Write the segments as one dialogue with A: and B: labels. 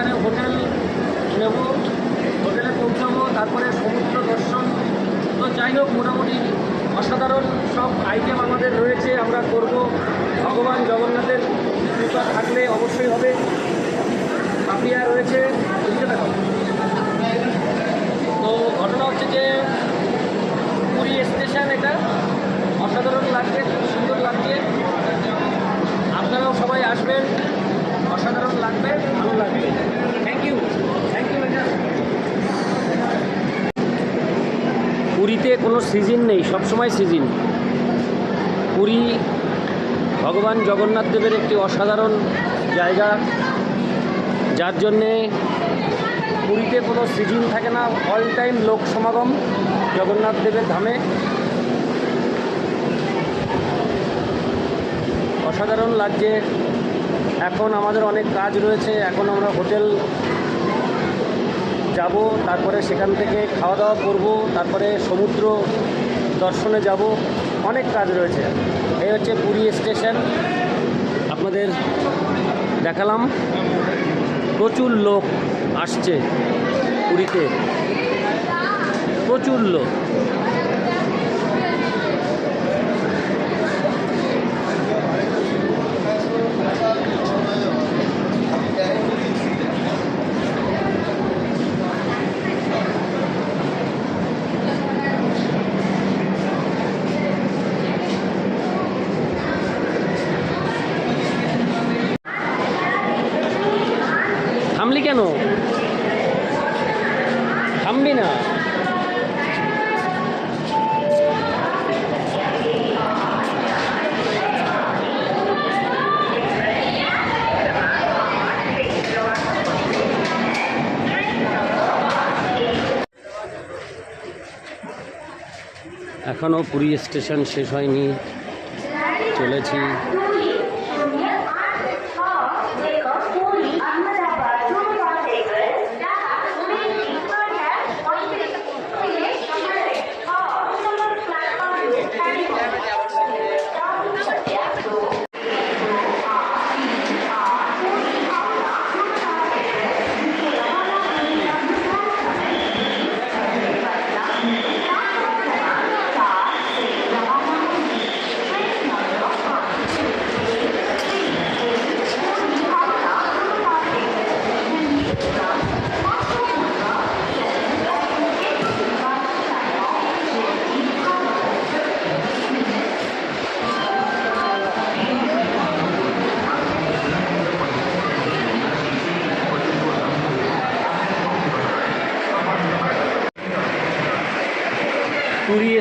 A: ওখানে হোটেল নেব, হোটেলে পৌঁছাবো, তারপরে সমুদ্র দর্শন। তো যাই হোক, মোটামুটি অসাধারণ সব আইটেম আমাদের রয়েছে, আমরা করব। ভগবান জগন্নাথের কৃপা থাকলে অবশ্যই হবে। পাপিয়া রয়েছে বুঝতে পুরীতে কোনো সিজন নেই, সবসময় সিজন। পুরী ভগবান জগন্নাথ দেবের একটি অসাধারণ জায়গা। যার জন্যে পুরীতে কোনো সিজন থাকে না অল টাইম লোক সমাগম জগন্নাথ দেবের ধামে। অসাধারণ লাগছে। এখন আমাদের অনেক কাজ রয়েছে, এখন আমরা হোটেল যাব, তারপরে সেখান থেকে খাওয়া দাওয়া করব, তারপরে সমুদ্র দর্শনে যাব। অনেক কাজ রয়েছে। এই হচ্ছে পুরী স্টেশন। আপনাদের দেখালাম। প্রচুর লোক আসছে পুরীতে। প্রচুর লোক থামলি কেন থামবি না এখনও পুরী স্টেশন শেষ হয়নি। চলেছি।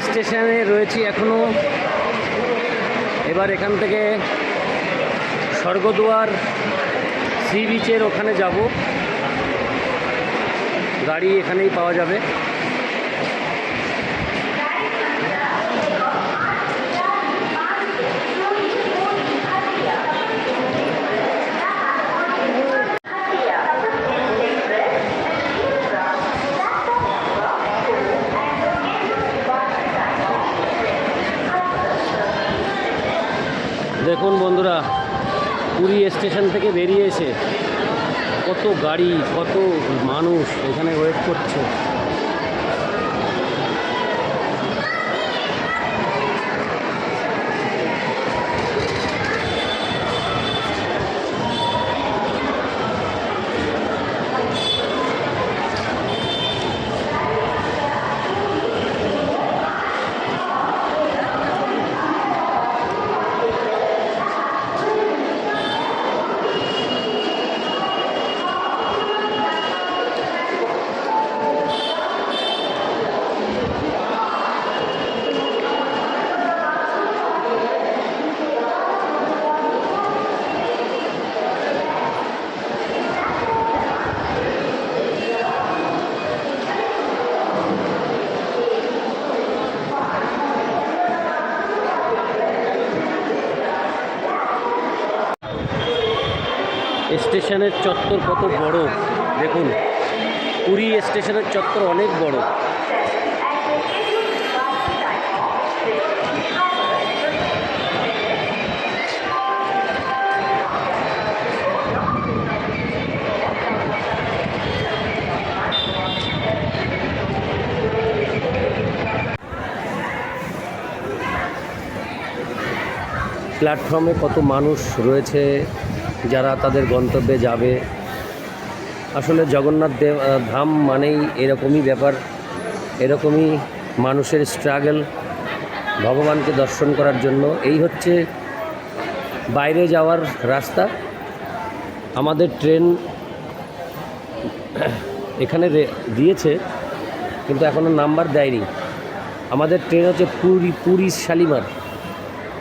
A: স্টেশনে রয়েছি এখনও এবার এখান থেকে স্বর্গদুয়ার সি বিচের ওখানে যাব। গাড়ি এখানেই পাওয়া যাবে। দেখুন বন্ধুরা পুরী স্টেশন থেকে বেরিয়ে এসে কত গাড়ি কত মানুষ এখানে ওয়েট করছে। স্টেশনের চত্বর কত বড়? দেখুন পুরী স্টেশনের চত্বর অনেক বড়। প্ল্যাটফর্মে কত মানুষ রয়েছে? যারা তাদের গন্তব্যে যাবে। আসলে জগন্নাথ দেব ধাম মানেই এরকমই ব্যাপার। এরকমই মানুষের স্ট্রাগল ভগবানকে দর্শন করার জন্য। এই হচ্ছে বাইরে যাওয়ার রাস্তা। আমাদের ট্রেন এখানে দিয়েছে, কিন্তু এখনও নাম্বার দেয়নি। আমাদের ট্রেন হচ্ছে পুরী পুরী শালিমার।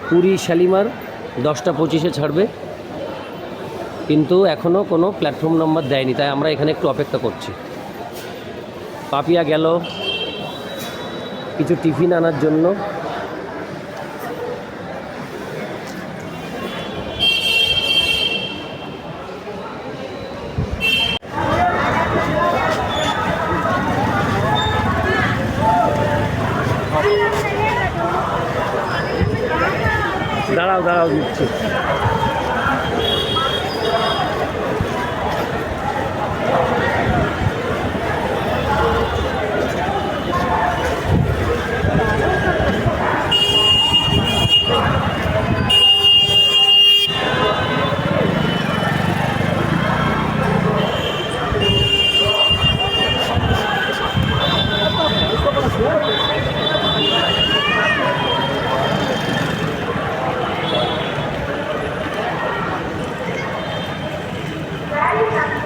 A: পুরী শালিমার দশটা পঁচিশে ছাড়বে। কিন্তু এখনও কোনো প্ল্যাটফর্ম নাম্বার দেয়নি, তাই আমরা এখানে একটু অপেক্ষা করছি। পাপিয়া গেল, কিছু টিফিন আনার জন্য। দাঁড়াও দাঁড়াও, দিচ্ছি।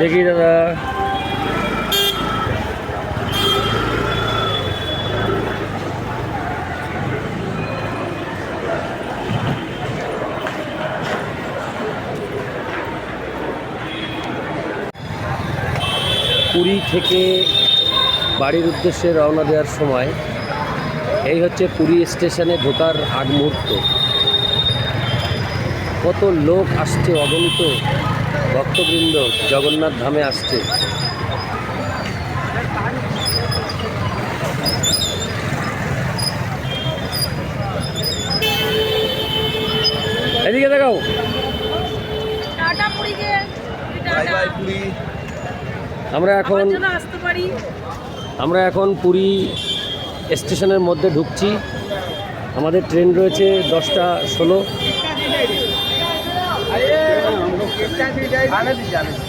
A: দেখি, দাদা। পুরী থেকে বাড়ির উদ্দেশ্যে রওনা দেওয়ার সময়, এই হচ্ছে পুরী স্টেশনে ঢোকার আগ মুহূর্ত। কত লোক আসছে অগণিত। ভক্তবৃন্দ জগন্নাথ ধামে আসছে। এদিকে দেখাও। আমরা এখন
B: আমরা
A: এখন পুরী স্টেশনের মধ্যে ঢুকছি। আমাদের ট্রেন রয়েছে দশটা ষোলো।
C: ஆனது ஜானது